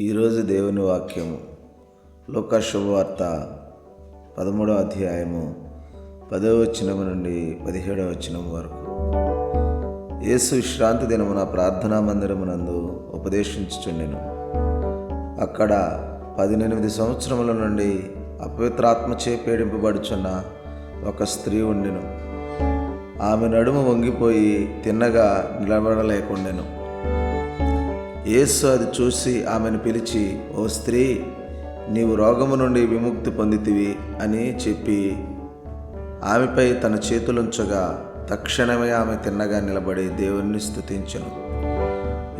ఈరోజు దేవుని వాక్యము లోక శుభవార్త పదమూడవ అధ్యాయము పదవ వచనము నుండి పదిహేడవ వచనం వరకు. యేసు విశ్రాంతి దినమున ప్రార్థనా మందిరమునందు ఉపదేశించుచుండెను. అక్కడ పదినెనిమిది సంవత్సరముల నుండి అపవిత్రాత్మచే పీడింపబడుచున్న ఒక స్త్రీ ఉండెను. ఆమె నడుము వంగిపోయి తిన్నగా నిలబడలేకుండెను. యేసు అది చూసి ఆమెను పిలిచి ఓ స్త్రీ నీవు రోగము నుండి విముక్తి పొందితివి అని చెప్పి ఆమెపై తన చేతులుంచగా తక్షణమే ఆమె తిన్నగా నిలబడి దేవుణ్ణి స్థుతించను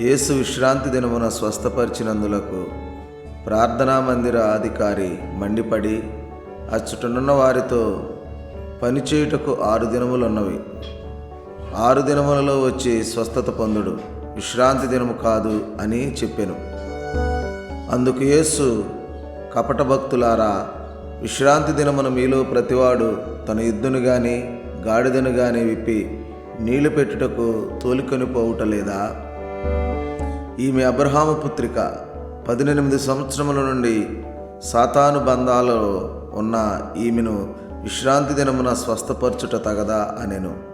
యేసు విశ్రాంతి దినమున స్వస్థపరిచినందులకు ప్రార్థనా మందిర అధికారి మండిపడి అచ్చుటనున్న వారితో పనిచేయుటకు ఆరు దినములున్నవి. ఆరు దినములలో వచ్చి స్వస్థత పొందుడు. విశ్రాంతి దినము కాదు అని చెప్పాను. అందుకు యేసు కపట భక్తులారా విశ్రాంతి దినమున మీలో ప్రతివాడు తన ఎద్దును గాని గాడిదను గాని విప్పి నీళ్ళు పెట్టుటకు తోలుకొని పోవుట లేదా? ఈమె అబ్రహాము పుత్రిక పద్దెనిమిది సంవత్సరముల నుండి సాతాను బంధాలలో ఉన్న ఈమెను విశ్రాంతి దినమున స్వస్థపరచుట తగదా అనెను.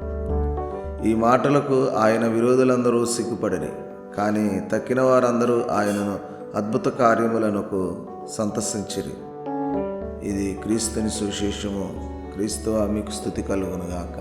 ఈ మాటలకు ఆయన విరోధులందరూ సిగ్గుపడిరి. కానీ తక్కిన వారందరూ ఆయనను అద్భుత కార్యములకు సంతసించిరి. ఇది క్రీస్తుని సువిశేషము. క్రీస్తు మీకు స్థుతి కలుగునుగాక.